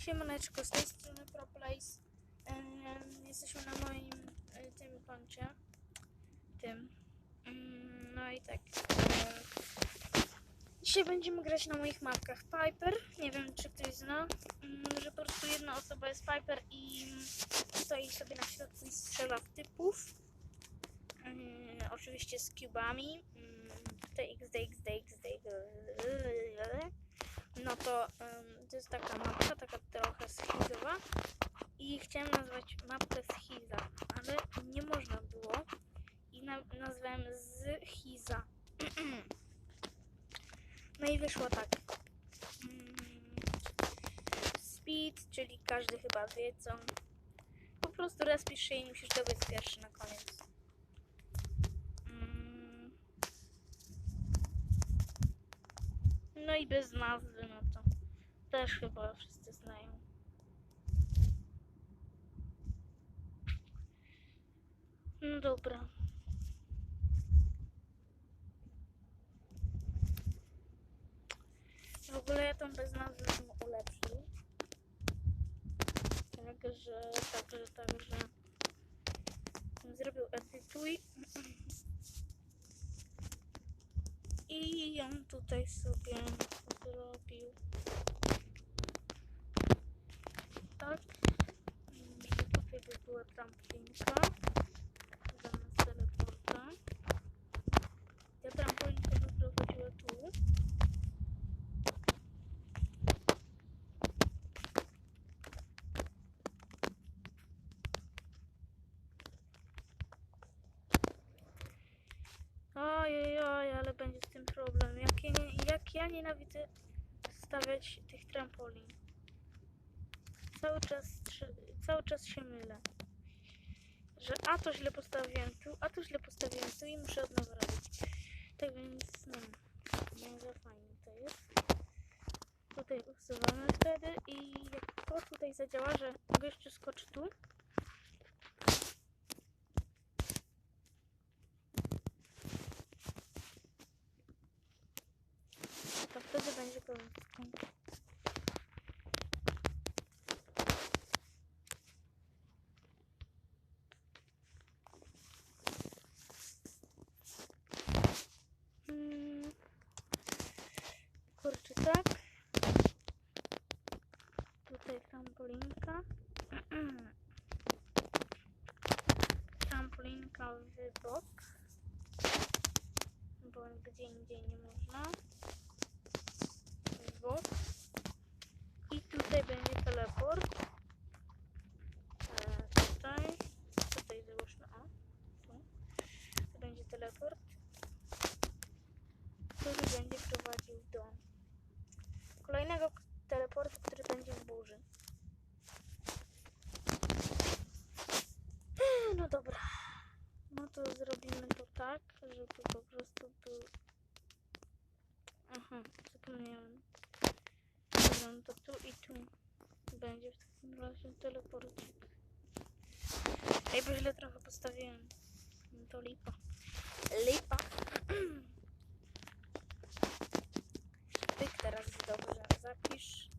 Siemaneczko, z tej strony ProPlace. Jesteśmy na moim e, tym koncie. Tym. Mm, No i tak. e, Dzisiaj będziemy grać na moich mapkach. Piper, nie wiem czy ktoś zna, mm, że po prostu jedna osoba jest Piper i stoi sobie na środku i strzela w typów. Mm, Oczywiście z cubami. Mm, Tutaj XD, XD, XD. No to em, to jest taka mapka, taka trochę schizowa. I chciałem nazwać mapkę schiza, ale nie można było. I na, nazwałem z Hiza. no i wyszło tak. Mm, Speed, czyli każdy chyba wie co. Po prostu respisz się i musisz dobiec pierwszy na koniec. Mm. No i bez nazwy, no to też chyba wszyscy znają. No dobra. W ogóle ja tą bez nazwy bym ulepszył. Tak, że tak, że tak, że bym zrobił edytuj. I ją tutaj sobie zrobił. Tak. Tutaj by była tramplinka. Nienawidzę stawiać tych trampolin. Cały czas, cały czas się mylę. Że a to źle postawiłem tu, a to źle postawiłem tu i muszę od nowa robić. Tak więc, no, za fajnie to jest. Tutaj usuwamy wtedy i jak to tutaj zadziała, że gościu skoczy tu, to wtedy będzie końcówką. Mm. Kurczę, tak. Tutaj trampolinka. Trampolinka w bok. Bo gdzie indziej nie można w bok. I tutaj będzie teleport. E, tutaj. Tutaj załóżmy o. Tu. Tu będzie teleport. Który będzie prowadził do kolejnego k- teleportu, który będzie w burzy. Eee, No dobra. No to zrobimy to tak, żeby po prostu był Aha, zapomniałem. Dobra, to tu i tu będzie w takim razie teleporcik. Ej, bo źle trochę postawiłem. No to lipa. Lipa. Tyk teraz dobrze. Zapisz.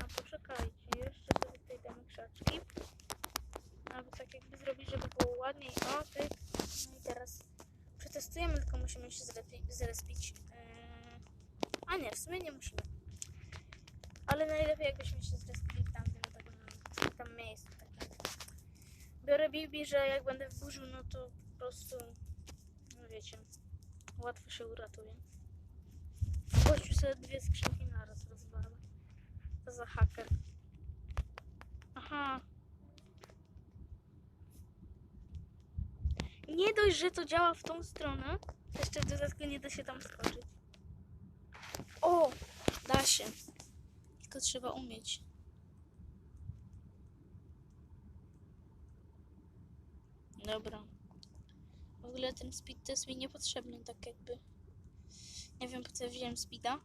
A poczekajcie, jeszcze sobie tutaj damy krzaczki. Albo tak jakby zrobić, żeby było ładniej. O, tyk. No i teraz przetestujemy, tylko musimy się zrespić. Eee, a nie, w sumie nie musimy. Ale najlepiej jakbyśmy się zrespili w tamtym takim, tam miejscu. Takim. Biorę Bibi, że jak będę wburzył, no to po prostu, no wiecie, łatwo się uratuje. Gościu sobie dwie skrzynki naraz rozwala. To za haker. Aha. Nie dość, że to działa w tą stronę, jeszcze w nie da się tam skoczyć. O! Da się. Tylko trzeba umieć. Dobra. W ogóle ten speed to jest mi niepotrzebny, tak jakby. Nie wiem po co wziąłem speeda.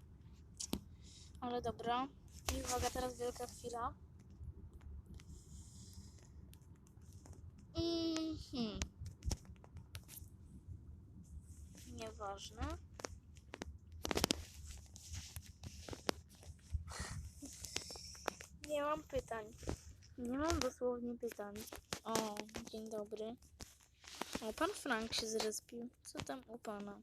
Ale dobra. I uwaga, teraz wielka chwila. Mhm. Nieważne. Nie mam pytań. Nie mam dosłownie pytań. O, dzień dobry. O, pan Frank się zrespił. Co tam u pana?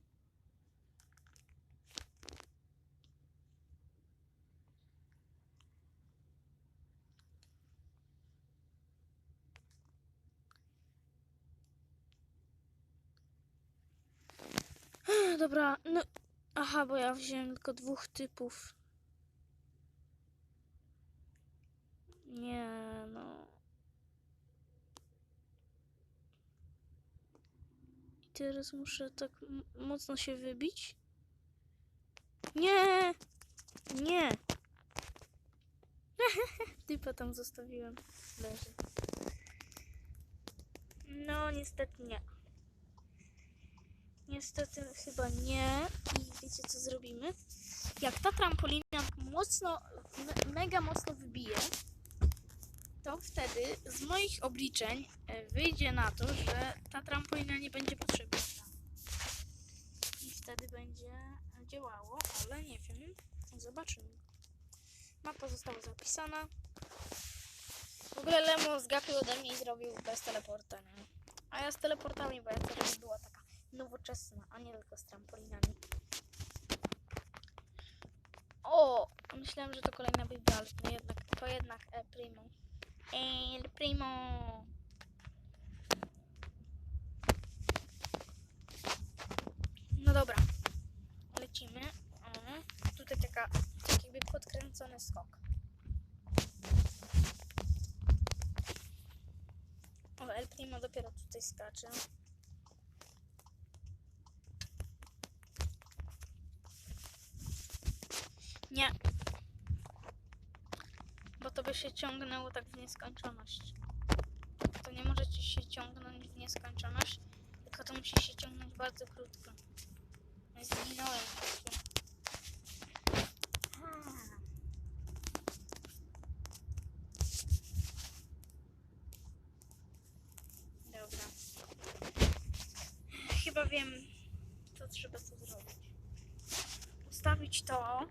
Dobra, no. Aha, bo ja wziąłem tylko dwóch typów. Nie, no. I teraz muszę tak mocno się wybić? Nie! Nie! Typa tam zostawiłem. Leży. No, niestety nie. Niestety chyba nie. I wiecie co zrobimy? Jak ta trampolina mocno, me, mega mocno wybije, to wtedy z moich obliczeń e, wyjdzie na to, że ta trampolina nie będzie potrzebna. I wtedy będzie działało, ale nie wiem. Zobaczymy. Mapa została zapisana. W ogóle Lemo zgapił ode mnie i zrobił bez teleporta, nie? A ja z teleportami, bo ja żeby była taka nowoczesna, a nie tylko z trampolinami. O! Myślałem, że to kolejna Biblia, ale to jednak, to jednak El Primo. El Primo! No dobra. Lecimy. O, tutaj taka, taki jakby podkręcony skok. O, El Primo dopiero tutaj skacze. Nie. Bo to by się ciągnęło tak w nieskończoność. To nie możecie się ciągnąć w nieskończoność, tylko to musi się ciągnąć bardzo krótko. No Zginąłem. Dobra. Chyba wiem, co trzeba tu zrobić. Ustawić to,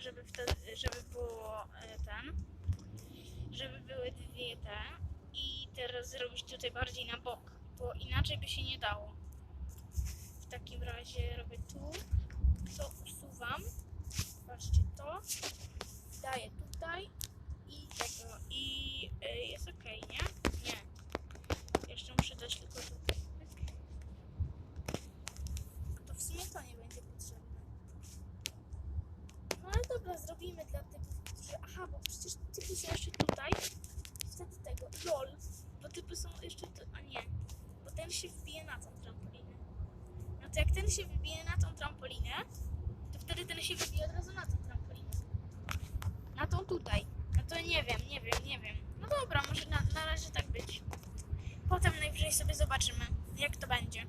żeby wtedy, żeby było e, ten, żeby były dwie te i teraz zrobić tutaj bardziej na bok, bo inaczej by się nie dało. W takim razie robię tu, to usuwam, patrzcie to, daję tutaj i tego i e, jest ok, nie? Nie. Jeszcze muszę dać tylko tutaj. Pyk. To w sumie to nie będzie potrzebne. No ale dobra, zrobimy dla typów, którzy... Aha, bo przecież typy są jeszcze tutaj. Wtedy tego. LOL. Bo typy są jeszcze... Tu... A nie. Bo ten się wbije na tą trampolinę. No to jak ten się wybije na tą trampolinę, to wtedy ten się wybije od razu na tą trampolinę. Na tą tutaj. No to nie wiem, nie wiem, nie wiem. No dobra, może na, na razie tak być. Potem najwyżej sobie zobaczymy, jak to będzie.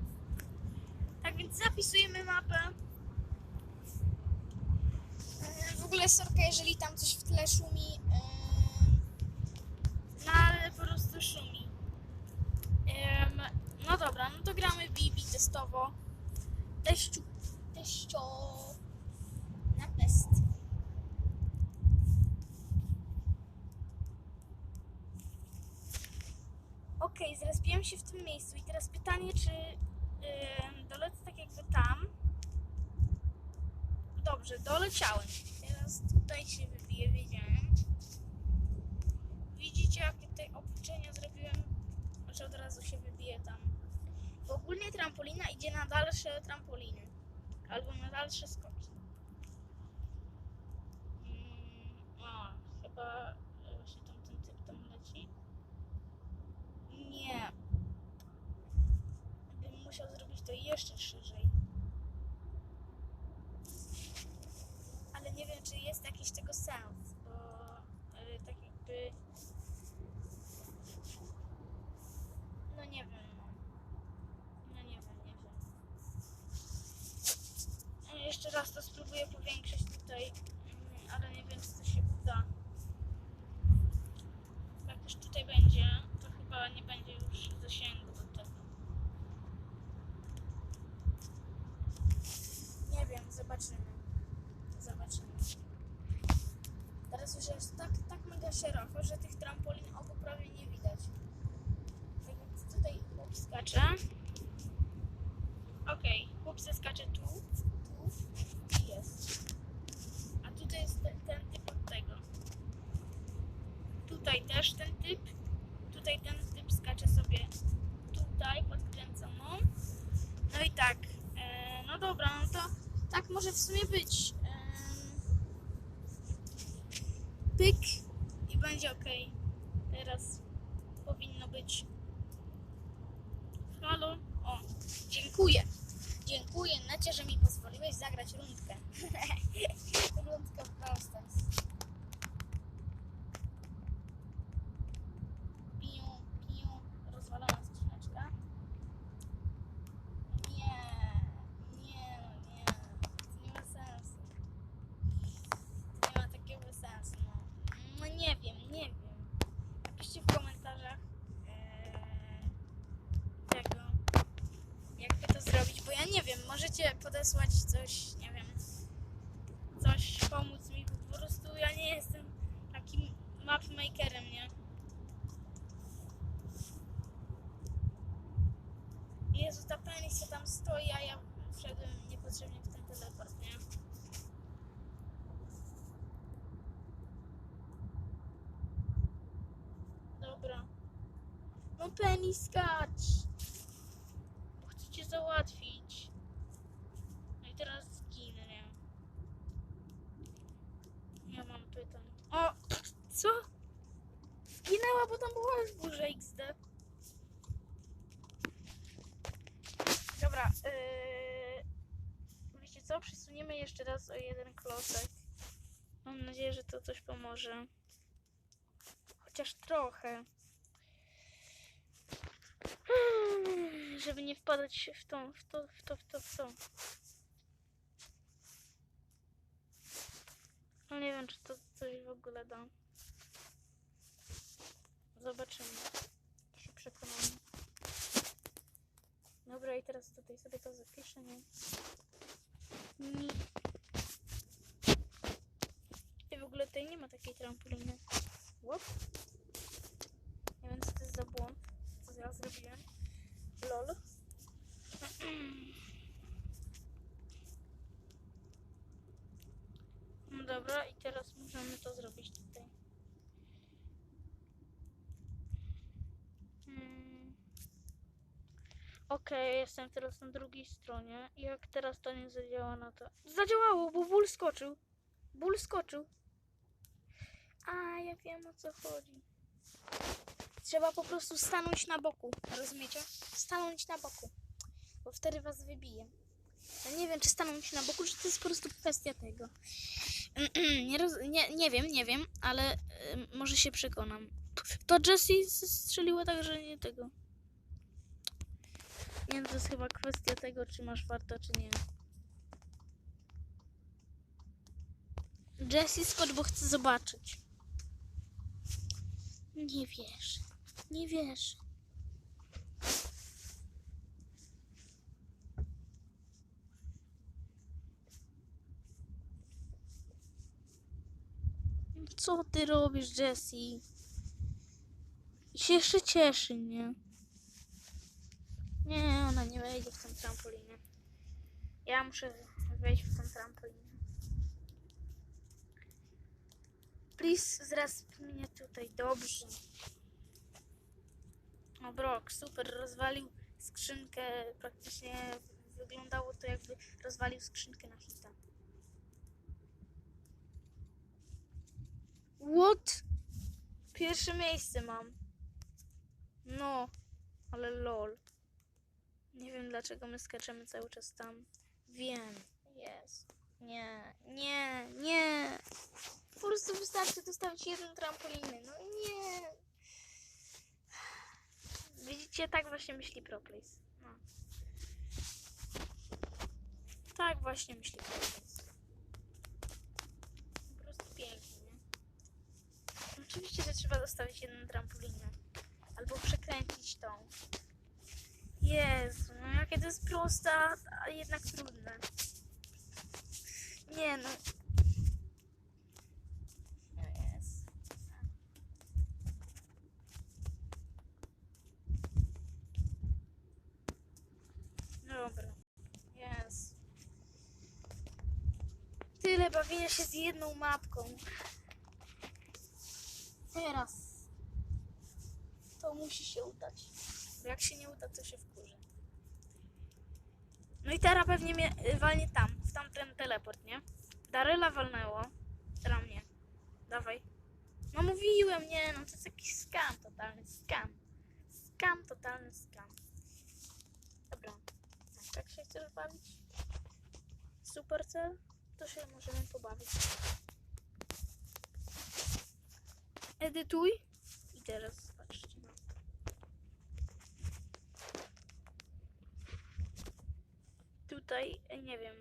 Tak więc zapisujemy mapę. E, W ogóle sorka, jeżeli tam coś w tle szumi. e, No ale po prostu szumi. Em, No dobra, no to gramy Bibi testowo. Teściu, teścio na test. Okej, zrespiłem się w tym miejscu i teraz pytanie, czy em, dolecę tak jakby tam. Dobrze, doleciałem. Teraz tutaj się wybiję, wiedziałem. Widzicie, jakie tutaj obliczenia zrobiłem? Że od razu się wybije tam. Bo ogólnie trampolina idzie na dalsze trampoliny. Albo na dalsze skoki. Mm, chyba e, właśnie tam ten typ tam leci. Nie. Bym musiał zrobić to jeszcze szerzej. Ale nie wiem, czy jest jakiś tego sens, bo e, tak jakby. No nie wiem. No, no nie wiem, nie wiem. E, Jeszcze raz to spróbuję powiększyć tutaj, Warte. Dziękuję Necie, że mi pozwoliłeś zagrać rundkę. Rundkę w Brawl Stars. Piu, piu, rozwalona skrzyneczka. Nie, nie, no nie. To nie ma sensu. To nie ma takiego sensu, no. No nie wiem, nie wiem. Napiszcie w komentarzach eee, tego, jakby to zrobić, bo ja nie wiem, możecie podesłać coś, nie wiem, coś pomóc mi, bo po prostu ja nie jestem takim mapmakerem, nie? Jezu, ta Penny się tam stoi, a ja wszedłem niepotrzebnie w ten teleport, nie? Dobra. No Penny, skacz! Chcę cię załatwić. No i teraz zginę? Ja mam pytań. O! Co? Zginęła, bo tam była już burza XD. Dobra, yy... wiecie co? Przesuniemy jeszcze raz o jeden klocek. Mam nadzieję, że to coś pomoże. Chociaż trochę. Żeby nie wpadać w tą, w to, w to, w to, w to. No nie wiem, czy to coś w ogóle da. Zobaczymy. Się przekonamy. Dobra, i teraz tutaj sobie to zapiszę, nie? Nie. I w ogóle tutaj nie ma takiej trampoliny. Łop. Nie wiem, co to jest za błąd. Co ja zrobiłem. Lol. No dobra, i teraz możemy to zrobić tutaj. Hmm. Okej, jestem teraz na drugiej stronie. Jak teraz to nie zadziała na to. Zadziałało, bo ból skoczył. Ból skoczył. A, ja wiem o co chodzi. Trzeba po prostu stanąć na boku. Rozumiecie? Stanąć na boku. Bo wtedy was wybije. Ja nie wiem, czy stanąć na boku, czy to jest po prostu kwestia tego. nie, nie, nie wiem, nie wiem, ale ym, może się przekonam. To Jessie strzeliła tak, że nie tego. Nie wiem, to jest chyba kwestia tego, czy masz warto, czy nie. Jessie, skocz, bo chcę zobaczyć. Nie wiesz. Nie wiesz. Co ty robisz, Jessie? I się jeszcze cieszy, nie? Nie, ona nie wejdzie w tą trampolinę. Ja muszę wejść w tą trampolinę. Please, zrasp mnie tutaj, dobrze. O, Brock, super, rozwalił skrzynkę, praktycznie wyglądało to jakby rozwalił skrzynkę na hita. What? Pierwsze miejsce mam. No, ale lol. Nie wiem dlaczego my skaczemy cały czas tam. Wiem, jest. Nie, nie, nie. Po prostu wystarczy dostawić jedną trampolinę. No nie. Widzicie, tak właśnie myśli ProPlace. No. Tak właśnie myśli ProPlace. Po prostu pięknie, nie? Oczywiście, że trzeba dostawić jedną trampolinę. Albo przekręcić tą. Jezu, no jakie to jest proste, a jednak trudne. Nie no. Bawienia się z jedną mapką. Teraz. To musi się udać. Bo jak się nie uda, to się wkurzę. No i teraz pewnie mnie walnie tam, w tamten teleport, nie? Daryla walnęło. Teraz mnie. Dawaj. No mówiłem, nie, no to jest jakiś skam totalny, skam. Skam, totalny skam. Dobra. Tak, się chcesz bawić? Super cel? To się możemy pobawić. Edytuj. I teraz zobaczcie. Tutaj, e, nie wiem.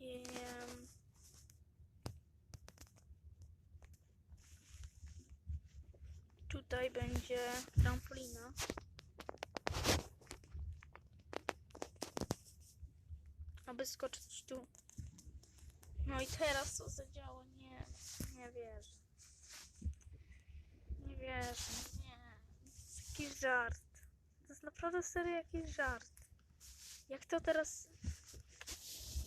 Em, Tutaj będzie trampolina. Aby skoczyć tu. No i teraz co zadziało? Nie, nie wierzę. Nie wierzę, nie. To jest jakiś żart. To jest naprawdę serio jakiś żart. Jak to teraz...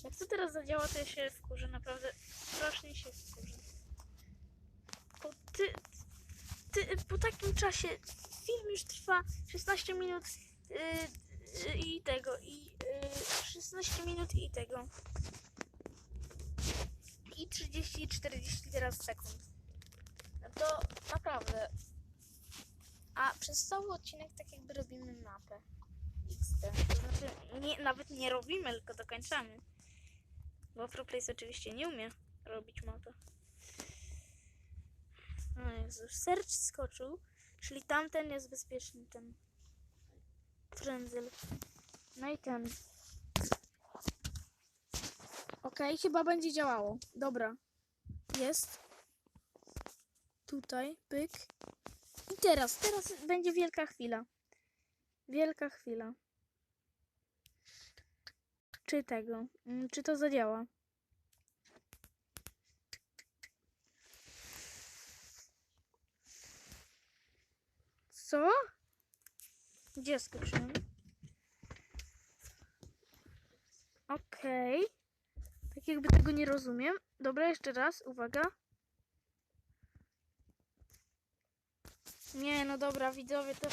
Jak to teraz zadziała, to ja się wkurzę, naprawdę strasznie się wkurzę. Bo ty, ty, po takim czasie film już trwa 16 minut yy, yy, i tego, i yy, 16 minut i tego. I 30 i 40 teraz sekund. No to naprawdę. A przez cały odcinek tak jakby robimy mapę. XD. To znaczy, nie, nawet nie robimy, tylko dokończamy. Bo ProPlace oczywiście nie umie robić mapy. O Jezu, search skoczył, czyli tamten jest bezpieczny, ten frędzel. No i ten. Okej, chyba będzie działało. Dobra. Jest. Tutaj, pyk. I teraz, teraz będzie wielka chwila. Wielka chwila. Czy tego? mm, Czy to zadziała? Co? Gdzie skoczyłem? Okej. Tak jakby tego nie rozumiem. Dobra, jeszcze raz, uwaga. Nie, no dobra, widzowie, to,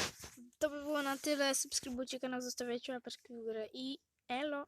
to by było na tyle. Subskrybujcie kanał, zostawiajcie łapeczki w górę i elo.